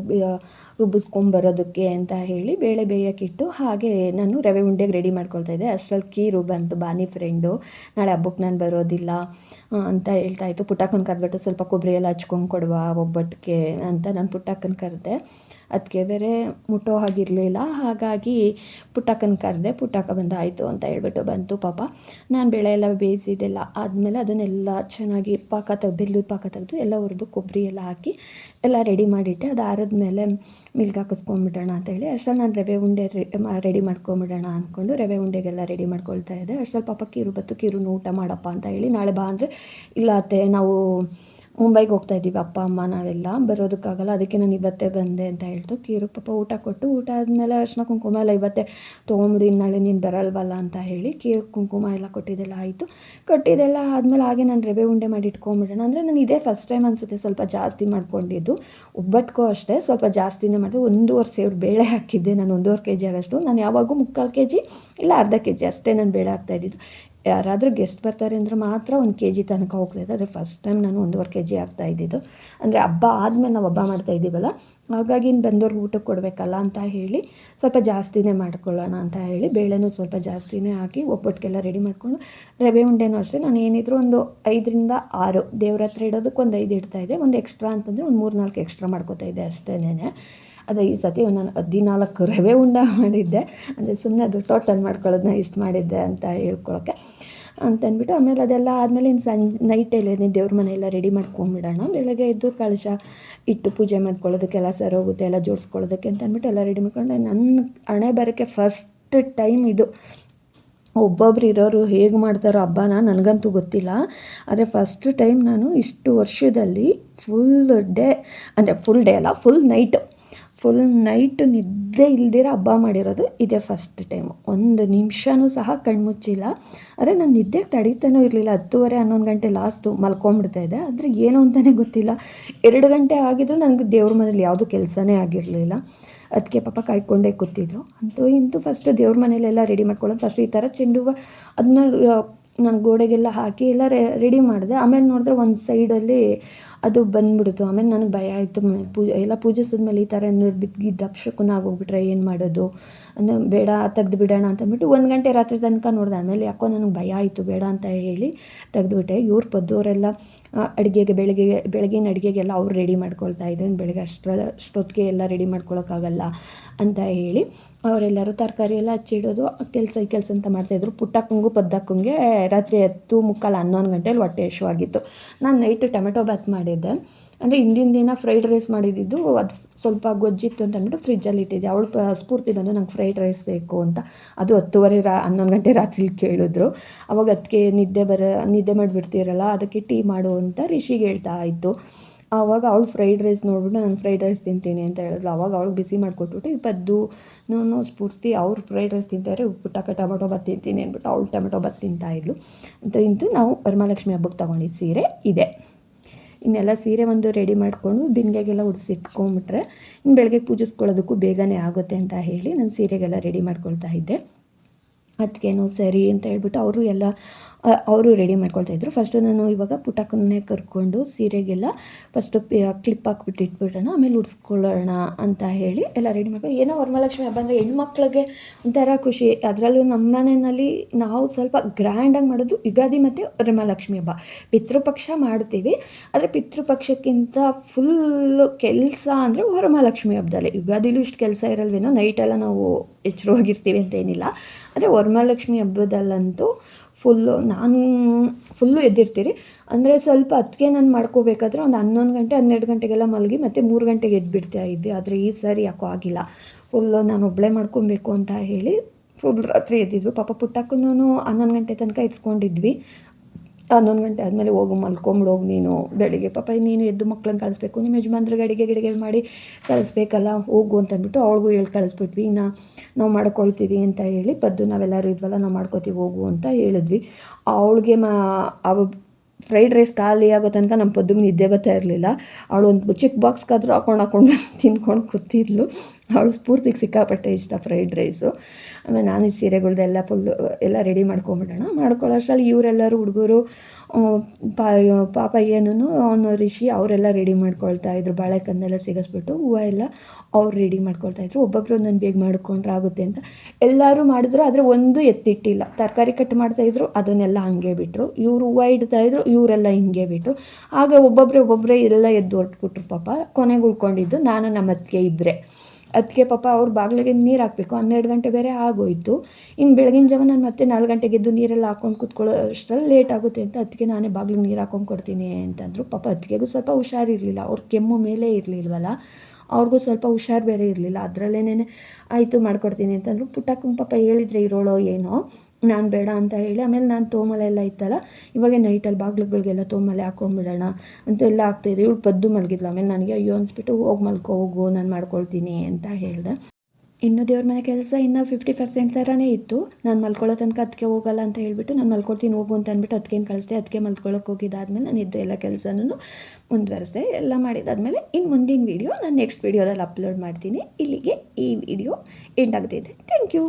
ರುಬ್ಬಿಸ್ಕೊಂಬರೋದಕ್ಕೆ ಅಂತ ಹೇಳಿ ಬೇಳೆ ಬೇಯೋಕ್ಕಿಟ್ಟು ಹಾಗೆ ನಾನು ರವೆ ಉಂಡೆಗೆ ರೆಡಿ ಮಾಡ್ಕೊಳ್ತಾ ಇದ್ದೆ. ಅಷ್ಟರಲ್ಲಿ ಕೀರು ಬಂತು, ಬಾನಿ ಫ್ರೆಂಡು ನಾಳೆ ಹಬ್ಬಕ್ಕೆ ನಾನು ಬರೋದಿಲ್ಲ ಅಂತ ಹೇಳ್ತಾ ಇತ್ತು. ಪುಟಾಕನ ಕರೆದ್ಬಿಟ್ಟು ಸ್ವಲ್ಪ ಕೊಬ್ಬರಿ ಎಲ್ಲ ಹಚ್ಕೊಂಡು ಕೊಡುವ ಒಬ್ಬಟ್ಟಿಗೆ ಅಂತ ನಾನು ಪುಟ್ಟಕ್ಕನ ಕರೆದೆ. ಅದಕ್ಕೆ ಬೇರೆ ಮುಟ್ಟೋ ಹಾಗಿರಲಿಲ್ಲ. ಹಾಗಾಗಿ ಪುಟ್ಟಕ್ಕನ ಕರೆದೆ ಪುಟ್ಟಕ್ಕ ಬಂದು ಆಯಿತು ಅಂತ ಹೇಳ್ಬಿಟ್ಟು ಬಂತು ಪಾಪ. ನಾನು ಬೆಳೆ ಎಲ್ಲ ಬೇಯಿಸಿದ್ದೆಲ್ಲ ಆದಮೇಲೆ ಅದನ್ನೆಲ್ಲ ಚೆನ್ನಾಗಿ ಪಾಕ ತೆಗ್ದು, ಬೆಲ್ಲದ ಪಾಕ ತೆಗೆದು ಎಲ್ಲ ಹುರಿದು ಕೊಬ್ಬರಿ ಎಲ್ಲ ಹಾಕಿ ಎಲ್ಲ ರೆಡಿ ಮಾಡಿಟ್ಟೆ. ಅದು ಆರಿದ್ಮೇಲೆ ಮಿಲ್ಕ್ ಹಾಕಿಸ್ಕೊಂಬಿಡೋಣ ಅಂತೇಳಿ ಅಷ್ಟರಲ್ಲಿ ನಾನು ರವೆ ಉಂಡೆ ರೆಡಿ ಮಾಡ್ಕೊಂಬಿಡೋಣ ಅಂದ್ಕೊಂಡು ರವೆ ಉಂಡೆಗೆಲ್ಲ ರೆಡಿ ಮಾಡ್ಕೊಳ್ತಾ ಇದ್ದೆ. ಅಷ್ಟರಲ್ಲಿ ಪಾಪ ಕೀರು, ಬತ್ತು ಕೀರು ಊಟ ಮಾಡಪ್ಪ ಅಂತ ಹೇಳಿ ನಾಳೆ ಬಾ ಅಂದರೆ ಇಲ್ಲ ಅತ್ತೆ, ನಾವು ಮುಂಬೈಗೆ ಹೋಗ್ತಾ ಇದ್ದೀವಿ, ಅಪ್ಪ, ಅಮ್ಮ, ನಾವೆಲ್ಲ. ಬರೋದಕ್ಕಾಗಲ್ಲ, ಅದಕ್ಕೆ ನಾನು ಇವತ್ತೇ ಬಂದೆ ಅಂತ ಹೇಳ್ತು ಕೀರು, ಪಾಪ ಊಟ ಕೊಟ್ಟು, ಊಟ ಆದಮೇಲೆ ಅರ್ಶಿನ ಕುಂಕುಮ ಎಲ್ಲ ಇವತ್ತೇ ತೊಗೊಂಬಿಡಿ ನಾಳೆ ನೀನು ಬರಲ್ವಲ್ಲ ಅಂತ ಹೇಳಿ ಕೀರು, ಕುಂಕುಮ ಎಲ್ಲ ಕೊಟ್ಟಿದ್ದೆಲ್ಲ ಆಯಿತು. ಕೊಟ್ಟಿದ್ದೆಲ್ಲ ಆದಮೇಲೆ ಹಾಗೆ ನಾನು ರವೆ ಉಂಡೆ ಮಾಡಿ ಇಟ್ಕೊಂಬಿಡೋಣ. ಅಂದರೆ ನಾನು ಇದೇ ಫಸ್ಟ್ ಟೈಮ್ ಅನಿಸುತ್ತೆ ಸ್ವಲ್ಪ ಜಾಸ್ತಿ ಮಾಡ್ಕೊಂಡಿದ್ದು. ಒಬ್ಬಟ್ಟಿಗೂ ಅಷ್ಟೇ, ಸ್ವಲ್ಪ ಜಾಸ್ತಿನೇ ಮಾಡಿದೆ ಒಂದೂವರೆ ಸೇವ್ರ ಬೇಳೆ ಹಾಕಿದ್ದೆ ನಾನು, ಒಂದೂವರೆ ಕೆ ಜಿ ಆಗೋಷ್ಟು. ನಾನು ಯಾವಾಗೂ ಮುಕ್ಕಾಲು ಕೆ ಜಿ ಇಲ್ಲ ಅರ್ಧ ಕೆ ಜಿ ಅಷ್ಟೇ ನಾನು ಬೇಳೆ ಹಾಕ್ತಾಯಿದ್ದಿದ್ದು ಯಾರಾದರೂ ಗೆಸ್ಟ್ ಬರ್ತಾರೆ ಅಂದರೆ ಮಾತ್ರ ಒಂದು ಕೆ ಜಿ ತನಕ ಹೋಗ್ತಾಯಿದ್ದೆ ಫಸ್ಟ್ ಟೈಮ್ ನಾನು ಒಂದೂವರೆ ಕೆ ಜಿ ಇದ್ದಿದ್ದು. ಅಂದರೆ ಹಬ್ಬ ಆದಮೇಲೆ ನಾವು ಹಬ್ಬ ಮಾಡ್ತಾ ಇದ್ದೀವಲ್ಲ, ಹಾಗಾಗಿ ಇನ್ನು ಬಂದವ್ರಿಗೆ ಊಟಕ್ಕೆ ಕೊಡಬೇಕಲ್ಲ ಅಂತ ಹೇಳಿ ಸ್ವಲ್ಪ ಜಾಸ್ತಿನೇ ಮಾಡ್ಕೊಳ್ಳೋಣ ಅಂತ ಹೇಳಿ ಬೇಳೆನೂ ಸ್ವಲ್ಪ ಜಾಸ್ತಿನೇ ಹಾಕಿ ಒಬ್ಬಟ್ಟಿಗೆಲ್ಲ ರೆಡಿ ಮಾಡಿಕೊಂಡು ರವೆ ಉಂಡೆನೂ ಅಷ್ಟೇ. ನಾನು ಏನಿದ್ರು ಒಂದು ಐದರಿಂದ ಆರು ದೇವ್ರ ಹತ್ರ ಇಡೋದಕ್ಕೆ ಒಂದು ಐದು ಇದೆ ಒಂದು ಎಕ್ಸ್ಟ್ರಾ ಅಂತಂದರೆ ಒಂದು ಮೂರು ನಾಲ್ಕು ಎಕ್ಸ್ಟ್ರಾ ಮಾಡ್ಕೋತಾ ಇದ್ದೆ ಅಷ್ಟೇನೆ ಅದು ಈ ಸತಿ ನಾನು ಹದಿನಾಲ್ಕು ರವೆ ಉಂಡ *laughs* ಮಾಡಿದ್ದೆ. ಅಂದರೆ ಸುಮ್ಮನೆ ಅದು ಟೋಟಲ್ ಮಾಡ್ಕೊಳ್ಳೋದನ್ನ ಇಷ್ಟು ಮಾಡಿದ್ದೆ ಅಂತ ಹೇಳ್ಕೊಳಕ್ಕೆ. ಅಂತಂದ್ಬಿಟ್ಟು ಆಮೇಲೆ ಅದೆಲ್ಲ ಆದಮೇಲೆ ಇನ್ನು ಸಂಜೆ ನೈಟಲ್ಲೇ ದೇವ್ರ ಮನೆಯೆಲ್ಲ ರೆಡಿ ಮಾಡ್ಕೊಂಬಿಡೋಣ. ಬೆಳಗ್ಗೆ ಎದ್ದು ಕಳಶ ಇಟ್ಟು ಪೂಜೆ ಮಾಡ್ಕೊಳ್ಳೋದಕ್ಕೆಲ್ಲ ಸರ್ ಹೋಗುತ್ತೆ, ಎಲ್ಲ ಜೋಡಿಸ್ಕೊಳ್ಳೋದಕ್ಕೆ ಅಂತ ಅಂದ್ಬಿಟ್ಟು ಎಲ್ಲ ರೆಡಿ ಮಾಡ್ಕೊಂಡೆ ನನ್ನ ಹಣೆ ಬರೋಕ್ಕೆ ಫಸ್ಟ್ ಟೈಮ್ ಇದು. ಒಬ್ಬೊಬ್ರು ಇರೋರು ಹೇಗೆ ಮಾಡ್ತಾರೋ ಹಬ್ಬನ ನನಗಂತೂ ಗೊತ್ತಿಲ್ಲ. ಆದರೆ ಫಸ್ಟ್ ಟೈಮ್ ನಾನು ಇಷ್ಟು ವರ್ಷದಲ್ಲಿ ಫುಲ್ ಡೇ ಅಂದರೆ ಫುಲ್ ಡೇ ಅಲ್ಲ ಫುಲ್ ನೈಟು ಫುಲ್ ನೈಟ್ ನಿದ್ದೆ ಇಲ್ದಿರ ಹಬ್ಬ ಮಾಡಿರೋದು ಇದೇ ಫಸ್ಟ್ ಟೈಮು ಒಂದು ನಿಮಿಷನೂ ಸಹ ಕಣ್ಮುಚ್ಚಿಲ್ಲ. ಆದರೆ ನಾನು ನಿದ್ದೆ ತಡೀತಾನೂ ಇರಲಿಲ್ಲ. ಹತ್ತುವರೆ, ಹನ್ನೊಂದು ಗಂಟೆ ಲಾಸ್ಟು ಮಲ್ಕೊಂಬಿಡ್ತಾ ಇದ್ದೆ. ಆದರೆ ಏನು ಅಂತಲೇ ಗೊತ್ತಿಲ್ಲ. ಎರಡು ಗಂಟೆ ಆಗಿದ್ರೂ ನನಗೆ ದೇವ್ರ ಮನೇಲಿ ಯಾವುದೂ ಕೆಲಸನೇ ಆಗಿರಲಿಲ್ಲ. ಅದಕ್ಕೆ ಪಾಪ ಕಾಯ್ಕೊಂಡೇ ಕೂತಿದ್ರು. ಅಂತೂ ಇಂತೂ ಫಸ್ಟು ದೇವ್ರ ಮನೇಲೆಲ್ಲ ರೆಡಿ ಮಾಡ್ಕೊಳ್ಳೋದು ಫಸ್ಟ್ ಈ ಥರ ಚೆಂಡು ಹೂವು ಅದನ್ನ ನಾನು ಗೋಡೆಗೆಲ್ಲ ಹಾಕಿ ಎಲ್ಲ ರೆಡಿ ಮಾಡಿದೆ. ಆಮೇಲೆ ನೋಡಿದ್ರೆ ಒಂದು ಸೈಡಲ್ಲಿ ಅದು ಬಂದ್ಬಿಡ್ತು. ಆಮೇಲೆ ನನಗೆ ಭಯ ಆಯಿತು. ಪೂಜೆ ಎಲ್ಲ ಪೂಜಿಸಿದ್ಮೇಲೆ ಈ ಥರ ಏನಾದ್ರು ಬಿದ್ದಿದ್ದು ಅಪಶಕುನ ಆಗೋಗ್ಬಿಟ್ರೆ ಏನು ಮಾಡೋದು? ಅಂದರೆ ಬೇಡ ತೆಗ್ದು ಬಿಡೋಣ ಅಂತಂದ್ಬಿಟ್ಟು ಒಂದು ಗಂಟೆ ರಾತ್ರಿ ತನಕ ನೋಡಿದೆ. ಆಮೇಲೆ ಯಾಕೋ ನನಗೆ ಭಯ ಆಯಿತು. ಬೇಡ ಅಂತ ಹೇಳಿ ತೆಗೆದುಬಿಟ್ಟೆ. ಇವ್ರು ಪದ್ದವರೆಲ್ಲ ಅಡುಗೆಗೆ ಬೆಳಗ್ಗೆ ಬೆಳಗಿನ ಅಡುಗೆಗೆಲ್ಲ ಅವ್ರು ರೆಡಿ ಮಾಡ್ಕೊಳ್ತಾ ಇದ್ರು. ಬೆಳಗ್ಗೆ ಅಷ್ಟರ, ಅಷ್ಟೊತ್ತಿಗೆ ಎಲ್ಲ ರೆಡಿ ಮಾಡ್ಕೊಳೋಕ್ಕಾಗಲ್ಲ ಅಂತ ಹೇಳಿ ಅವರೆಲ್ಲರೂ ತರಕಾರಿ ಎಲ್ಲ ಹಚ್ಚಿಡೋದು ಕೆಲಸ, ಈ ಕೆಲಸ ಅಂತ ಮಾಡ್ತಾಯಿದ್ರು ಪುಟ್ಟಕ್ಕಂಗೂ, ಪದ್ದಕ್ಕಂಗೆ ರಾತ್ರಿ ಹತ್ತು ಮುಕ್ಕಾಲು ಹನ್ನೊಂದು ಗಂಟೆಲಿ ಹೊಟ್ಟೆ ಹಶುವಾಗಿತ್ತು. ನಾನು ನೈಟ್ ಟೊಮೆಟೊ ಬಾತ್ ಮಾಡಿದ್ದೆ. ಅಂದರೆ ಹಿಂದಿನ ದಿನ ಫ್ರೈಡ್ ರೈಸ್ ಮಾಡಿದ್ದು, ಅದು ಸ್ವಲ್ಪ ಗೊಜ್ಜಿತ್ತು ಅಂತ ಅಂದ್ಬಿಟ್ಟು ಫ್ರಿಜ್ಜಲ್ಲಿ ಇಟ್ಟಿದ್ದೆ. ಅವಳು ಸ್ಫೂರ್ತಿ ಬಂದು ನಂಗೆ ಫ್ರೈಡ್ ರೈಸ್ ಬೇಕು ಅಂತ. ಅದು ಹತ್ತುವರೆ ರಾ, ಹನ್ನೊಂದು ಗಂಟೆ ರಾತ್ರಿ ಕೇಳಿದ್ರು. ಅವಾಗ ಅದಕ್ಕೆ ನಿದ್ದೆ ಬರ, ನಿದ್ದೆ ಮಾಡಿಬಿಡ್ತೀರಲ್ಲ, ಅದಕ್ಕೆ ಟೀ ಮಾಡು ಅಂತ ರಿಷಿಗೆ ಹೇಳ್ತಾ ಇತ್ತು. ಆವಾಗ ಅವಳು ಫ್ರೈಡ್ ರೈಸ್ ನೋಡ್ಬಿಟ್ಟು ನಾನು ಫ್ರೈಡ್ ರೈಸ್ ತಿಂತೀನಿ ಅಂತ ಹೇಳಿದ್ಲು. ಅವಾಗ ಅವಳಿಗೆ ಬಿಸಿ ಮಾಡಿಕೊಟ್ಬಿಟ್ಟು ಇಪ್ಪದ್ದು ನಾನು ಸ್ಫೂರ್ತಿ, ಅವ್ರು ಫ್ರೈಡ್ ರೈಸ್ ತಿಂತಾರೆ ಉಪ್ಪುಟ್ಟಕ್ಕೆ ಟೊಮೊಟೊ ಬತ್ ತಿಂತೀನಿ ಅಂದ್ಬಿಟ್ಟು ಅವಳು ಟೊಮೆಟೊ ಬತ್ ತಿಂತಾಯಿದ್ಲು ಅಂತ ಇಂತು ನಾವು ವರಮಹಾಲಕ್ಷ್ಮಿ ಹಬ್ಬಕ್ಕೆ ತೊಗೊಂಡಿದ್ದು ಸೀರೆ ಇದೆ. ಇನ್ನೆಲ್ಲ ಸೀರೆ ಒಂದು ರೆಡಿ ಮಾಡಿಕೊಂಡು ಬಿಂದಿಗೆಗೆಲ್ಲ ಉಡಿಸಿಟ್ಕೊಂಬಿಟ್ರೆ ಇನ್ನು ಬೆಳಗ್ಗೆ ಪೂಜಿಸ್ಕೊಳ್ಳೋದಕ್ಕೂ ಬೇಗನೆ ಆಗುತ್ತೆ ಅಂತ ಹೇಳಿ ನಾನು ಸೀರೆಗೆಲ್ಲ ರೆಡಿ ಮಾಡ್ಕೊಳ್ತಾ ಇದ್ದೆ. ಅದಕ್ಕೇನೋ ಸರಿ ಅಂತ ಹೇಳ್ಬಿಟ್ಟು ಅವರು ಎಲ್ಲ ಅವರು ರೆಡಿ ಮಾಡ್ಕೊಳ್ತಾ ಇದ್ರು. ಫಸ್ಟು ನಾನು ಇವಾಗ ಪುಟಕ್ಕನ್ನೇ ಕರ್ಕೊಂಡು ಸೀರೆಗೆಲ್ಲ ಫಸ್ಟು ಕ್ಲಿಪ್ ಹಾಕ್ಬಿಟ್ಟು ಇಟ್ಬಿಡೋಣ, ಆಮೇಲೆ ಉಡ್ಸ್ಕೊಳ್ಳೋಣ ಅಂತ ಹೇಳಿ ಎಲ್ಲ ರೆಡಿ ಮಾಡ್ಕೊಂಡು ಏನೋ ವರಮಹಾಲಕ್ಷ್ಮಿ ಹಬ್ಬ ಅಂದರೆ ಹೆಣ್ಮಕ್ಳಿಗೆ ಒಂಥರ ಖುಷಿ. ಅದರಲ್ಲೂ ನಮ್ಮ ಮನೆಯಲ್ಲಿ ನಾವು ಸ್ವಲ್ಪ ಗ್ರ್ಯಾಂಡಾಗಿ ಮಾಡೋದು ಯುಗಾದಿ ಮತ್ತು ವರಮಹಾಲಕ್ಷ್ಮಿ ಹಬ್ಬ. ಪಿತೃಪಕ್ಷ ಮಾಡ್ತೀವಿ. ಆದರೆ ಪಿತೃಪಕ್ಷಕ್ಕಿಂತ ಫುಲ್ಲು ಕೆಲಸ ಅಂದರೆ ವರಮಹಾಲಕ್ಷ್ಮಿ ಹಬ್ಬದಲ್ಲಿ. ಯುಗಾದಿಲೂ ಇಷ್ಟು ಕೆಲಸ ಇರಲ್ವೇನೋ ನೈಟೆಲ್ಲ ನಾವು ಎಚ್ಚರವಾಗಿರ್ತೀವಿ ಅಂತ ಏನಿಲ್ಲ. ಆದರೆ ವರಮಹಾಲಕ್ಷ್ಮಿ ಹಬ್ಬದಲ್ಲಂತೂ ಫುಲ್ಲು ನಾನು ಫುಲ್ಲು ಎದ್ದಿರ್ತೀರಿ. ಅಂದರೆ ಸ್ವಲ್ಪ ಅದಕ್ಕೆ ನಾನು ಮಾಡ್ಕೋಬೇಕಾದ್ರೆ ಒಂದು ಹನ್ನೊಂದು ಗಂಟೆ, ಹನ್ನೆರಡು ಗಂಟೆಗೆಲ್ಲ ಮಲಗಿ ಮತ್ತು ಮೂರು ಗಂಟೆಗೆ ಎದ್ಬಿಡ್ತಾ ಇದ್ವಿ. ಆದರೆ ಈ ಸಾರಿ ಯಾಕೋ ಆಗಿಲ್ಲ. ಫುಲ್ಲು ನಾನು ಒಬ್ಬಳೇ ಮಾಡ್ಕೊಬೇಕು ಅಂತ ಹೇಳಿ ಫುಲ್ ರಾತ್ರಿ ಎದ್ದಿದ್ರು ಪಾಪ ಪುಟ್ಟಕ್ಕೂ ಹನ್ನೊಂದು ಗಂಟೆ ತನಕ ಇಟ್ಸ್ಕೊಂಡಿದ್ವಿ ಹನ್ನೊಂದು ಗಂಟೆ ಆದಮೇಲೆ ಹೋಗು ಮಲ್ಕೊಂಬಿಡೋಗಿ ನೀನು. ಬೆಳಿಗ್ಗೆ ಪಾಪ ನೀನು ಎದ್ದು ಮಕ್ಳನ್ನ ಕಳಿಸ್ಬೇಕು. ನಿಮ್ಮ ಯಜಮಾನ್ರಿಗೆ ಅಡಿಗೆ ಗಿಡಿಗೆ ಮಾಡಿ ಕಳಿಸ್ಬೇಕಲ್ಲ, ಹೋಗು ಅಂತ ಅಂದ್ಬಿಟ್ಟು ಅವಳಿಗೂ ಹೇಳಿ ಕಳಿಸ್ಬಿಟ್ವಿ. ಇನ್ನು ನಾವು ಮಾಡ್ಕೊಳ್ತೀವಿ ಅಂತ ಹೇಳಿ ಪದ್ದು ನಾವೆಲ್ಲರೂ ಇದ್ವಲ್ಲ, ನಾವು ಮಾಡ್ಕೋತೀವಿ, ಹೋಗು ಅಂತ ಹೇಳಿದ್ವಿ. ಅವಳಿಗೆ ಮಾ, ಅವ ಫ್ರೈಡ್ ರೈಸ್ ಖಾಲಿ ಆಗೋ ತನಕ ನಮ್ಮ ಪದ್ದುಗೆ ನಿದ್ದೆ ಬರ್ತಾ ಇರಲಿಲ್ಲ. ಅವಳು ಒಂದು ಚಿಕ್ಕ ಬಾಕ್ಸ್ಗಾದರೂ ಹಾಕೊಂಡು ಹಾಕೊಂಡು ತಿನ್ಕೊಂಡು ಕೂತಿದ್ಲು. ಅವಳು ಸ್ಫೂರ್ತಿಗೆ ಸಿಕ್ಕಾಪಟ್ಟೆ ಇಷ್ಟ ಫ್ರೈಡ್ ರೈಸು. ಆಮೇಲೆ ನಾನು ಈ ಸೀರೆಗಳ್ದೆಲ್ಲ ಫುಲ್ ಎಲ್ಲ ರೆಡಿ ಮಾಡ್ಕೊಂಬಿಡೋಣ. ಮಾಡ್ಕೊಳ್ಳೋ ಅಷ್ಟರಲ್ಲಿ ಇವರೆಲ್ಲರೂ ಹುಡುಗರು ಪಾಪ ಏನೂ ಅವನು ರಿಷಿ ಅವರೆಲ್ಲ ರೆಡಿ ಮಾಡ್ಕೊಳ್ತಾ ಇದ್ರು. ಬಾಳೆಕನ್ನೆಲ್ಲ ಸಿಗಿಸ್ಬಿಟ್ಟು ಹೂವು ಎಲ್ಲ ಅವ್ರು ರೆಡಿ ಮಾಡ್ಕೊಳ್ತಾ ಇದ್ರು. ಒಬ್ಬೊಬ್ಬರು ಒಂದೊಂದು ಬೇಗ ಮಾಡ್ಕೊಂಡ್ರೆ ಆಗುತ್ತೆ ಅಂತ ಎಲ್ಲರೂ ಮಾಡಿದ್ರು, ಆದರೆ ಒಂದು ಎತ್ತಿಟ್ಟಿಲ್ಲ. ತರಕಾರಿ ಕಟ್ ಮಾಡ್ತಾಯಿದ್ರು ಅದನ್ನೆಲ್ಲ ಹಾಗೆ ಬಿಟ್ಟರು ಇವರು ಹೂವು ಇಡ್ತಾ ಇದ್ರು, ಇವರೆಲ್ಲ ಹಿಂಗೆ ಬಿಟ್ಟರು ಆಗ ಒಬ್ಬೊಬ್ಬರೇ ಒಬ್ಬೊಬ್ಬರೇ ಎಲ್ಲ ಎದ್ದು ಹೊರಟ್ಬಿಟ್ರು ಪಾಪ. ಕೊನೆಗೆ ಉಳ್ಕೊಂಡಿದ್ದು ನಾನು ನಮ್ಮ ಅತ್ತಿಗೆ ಇಬ್ಬರೇ ಅದಕ್ಕೆ ಪಾಪ ಅವ್ರ ಬಾಗಿಲಿಗೆ ನೀರು ಹಾಕಬೇಕು. ಹನ್ನೆರಡು ಗಂಟೆ ಬೇರೆ ಆಗೋಯಿತು. ಇನ್ನು ಬೆಳಗಿನ ಜಾವ ನಾನು ಮತ್ತೆ ನಾಲ್ಕು ಗಂಟೆಗೆ ಎದ್ದು ನೀರೆಲ್ಲ ಹಾಕೊಂಡು ಕೂತ್ಕೊಳ್ಳೋ ಅಷ್ಟರಲ್ಲಿ ಲೇಟ್ ಆಗುತ್ತೆ ಅಂತ ಅದಕ್ಕೆ ನಾನೇ ಬಾಗಿಲಿಗೆ ನೀರು ಹಾಕೊಂಡು ಕೊಡ್ತೀನಿ ಅಂತಂದರು. ಪಾಪ ಅದಕ್ಕೆಗೂ ಸ್ವಲ್ಪ ಹುಷಾರಿರಲಿಲ್ಲ ಅವ್ರ ಕೆಮ್ಮು ಮೇಲೆ ಇರಲಿಲ್ವಲ್ಲ? ಅವ್ರಿಗೂ ಸ್ವಲ್ಪ ಹುಷಾರು ಬೇರೆ ಇರಲಿಲ್ಲ. ಅದರಲ್ಲೇನೇ ಆಯಿತು ಮಾಡ್ಕೊಡ್ತೀನಿ ಅಂತಂದರು. ಪುಟ್ಟ ಪಾಪ ಹೇಳಿದ್ರೆ ಇರೋಳೋ ಏನೋ? ನಾನು ಬೇಡ ಅಂತ ಹೇಳಿ, ಆಮೇಲೆ ನಾನು ತೋಮಲೆ ಎಲ್ಲ ಇತ್ತಲ್ಲ, ಇವಾಗ ನೈಟಲ್ಲಿ ಬಾಗ್ಲುಗಳಿಗೆಲ್ಲ ತೋಮಲೆ ಹಾಕೊಂಬಿಡೋಣ ಅಂತೆಲ್ಲ ಆಗ್ತಾಯಿದೆ ಇವಳು ಬದ್ದು ಮಲಗಿದ್ಲು, ಆಮೇಲೆ ನನಗೆ ಅಯ್ಯೋ ಅನ್ಸ್ಬಿಟ್ಟು ಹೋಗಿ ಮಲ್ಕೋ, ಹೋಗು, ನಾನು ಮಾಡ್ಕೊಳ್ತೀನಿ ಅಂತ ಹೇಳಿದೆ. ಇನ್ನು ದೇವ್ರ ಮನೆ ಕೆಲಸ ಇನ್ನೂ ಫಿಫ್ಟಿ ಪರ್ಸೆಂಟ್ ಥರನೇ ಇತ್ತು. ನಾನು ಮಲ್ಕೊಳ್ಳೋ ತನಕ ಅದಕ್ಕೆ ಹೋಗಲ್ಲ ಅಂತ ಹೇಳಿಬಿಟ್ಟು, ನಾನು ಮಲ್ಕೊಳ್ತೀನಿ, ಹೋಗು ಅಂತ ಅಂದ್ಬಿಟ್ಟು ಅದಕ್ಕೇನು ಕಳಿಸ್ದೆ ಅದಕ್ಕೆ ಮಲ್ಕೊಳ್ಳೋಕೆ ಹೋಗಿದ್ದಾದ್ಮೇಲೆ ನಾನು ಇದ್ದು ಎಲ್ಲ ಕೆಲಸನೂ ಮುಂದುವರೆಸ್ದೆ, ಎಲ್ಲ ಮಾಡಿದಾದ್ಮೇಲೆ ಇನ್ನು ಮುಂದಿನ ವೀಡಿಯೋ ನಾನು ನೆಕ್ಸ್ಟ್ ವೀಡಿಯೋದಲ್ಲಿ ಅಪ್ಲೋಡ್ ಮಾಡ್ತೀನಿ. ಇಲ್ಲಿಗೆ ಈ ವಿಡಿಯೋ ಎಂಡ್ ಆಗ್ತಿದೆ ಥ್ಯಾಂಕ್ ಯು